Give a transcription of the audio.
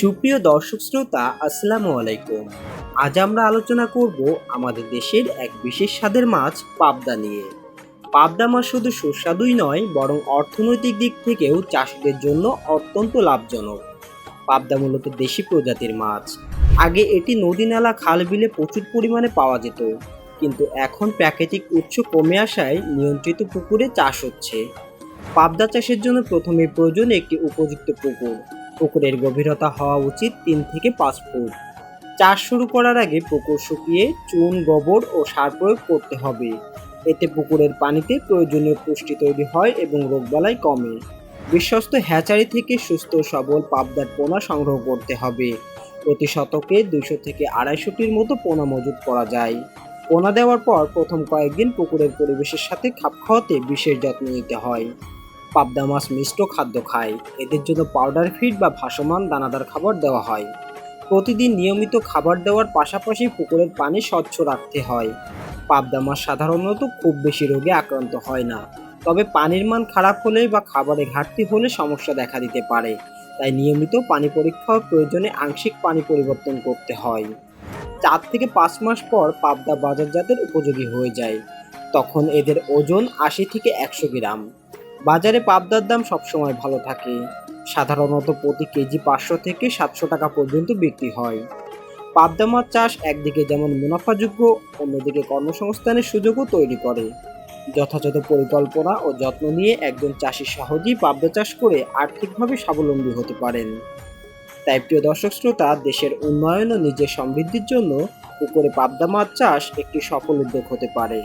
সুপ্রিয় দর্শক শ্রোতা, আসসালামু আলাইকুম। আজ আমরা আলোচনা করব আমাদের দেশের এক বিশেষ স্বাদের মাছ, পাবদা নিয়ে। পাবদা মাছ শুধু সুস্বাদুই নয়, বরং অর্থনৈতিক দিক থেকেও চাষিদের জন্য অত্যন্ত লাভজনক। পাবদা মূলত দেশি প্রজাতির মাছ। আগে এটি নদী নালা খাল বিলে প্রচুর পরিমাণে পাওয়া যেত, কিন্তু এখন প্রাকৃতিক উৎস কমে আসায় নিয়ন্ত্রিত পুকুরে চাষ হচ্ছে। পাবদা চাষের জন্য প্রথমে প্রয়োজন একটি উপযুক্ত পুকুর। পুকুরের গভীরতা হওয়া উচিত তিন থেকে পাঁচ ফুট। চাষ শুরু করার আগে পুকুর শুকিয়ে চুন, গোবর ও সার প্রয়োগ করতে হবে। এতে পুকুরের পানিতে প্রয়োজনীয় পুষ্টি তৈরি হয় এবং রোগবালাই কমে। বিশ্বস্ত হ্যাচারি থেকে সুস্থ সবল পাবদার পোনা সংগ্রহ করতে হবে। প্রতি শতকে দুশো থেকে আড়াইশোটির মতো পোনা মজুত করা যায়। পোনা দেওয়ার পর প্রথম কয়েকদিন পুকুরের পরিবেশের সাথে খাপ খাওয়াতে বিশেষ যত্ন নিতে হয়। পাবদা মাছ মিষ্ট খাদ্য খায়। এদের জন্য পাউডার ফিড বা ভাসমান দানাদার খাবার দেওয়া হয়। প্রতিদিন নিয়মিত খাবার দেওয়ার পাশাপাশি পুকুরের পানি স্বচ্ছ রাখতে হয়। পাবদা মাছ সাধারণত খুব বেশি রোগে আক্রান্ত হয় না। তবে পানির মান খারাপ হলে বা খাবারে ঘাটতি হলে সমস্যা দেখা দিতে পারে। তাই নিয়মিত পানি পরীক্ষা প্রয়োজনে আংশিক পানি পরিবর্তন করতে হয়। চার থেকে পাঁচ মাস পর পাবদা বাজারজাতের উপযোগী হয়ে যায়। তখন এদের ওজন আশি থেকে একশো গ্রাম। বাজারে পাবদার দাম সবসময় ভালো থাকে। সাধারণত প্রতি কেজি পাঁচশো থেকে সাতশো টাকা পর্যন্ত বিক্রি হয়। পাবদা মাছ চাষ একদিকে যেমন মুনাফাযোগ্য, অন্যদিকে কর্মসংস্থানের সুযোগও তৈরি করে। যথাযথ পরিকল্পনা ও যত্ন নিয়ে একজন চাষি সহজেই পাবদা চাষ করে আর্থিকভাবে স্বাবলম্বী হতে পারেন। তাই প্রিয় দর্শক শ্রোতা, দেশের উন্নয়ন ও নিজের সমৃদ্ধির জন্য পুকুরে পাবদা মাছ চাষ একটি সফল উদ্যোগ হতে পারে।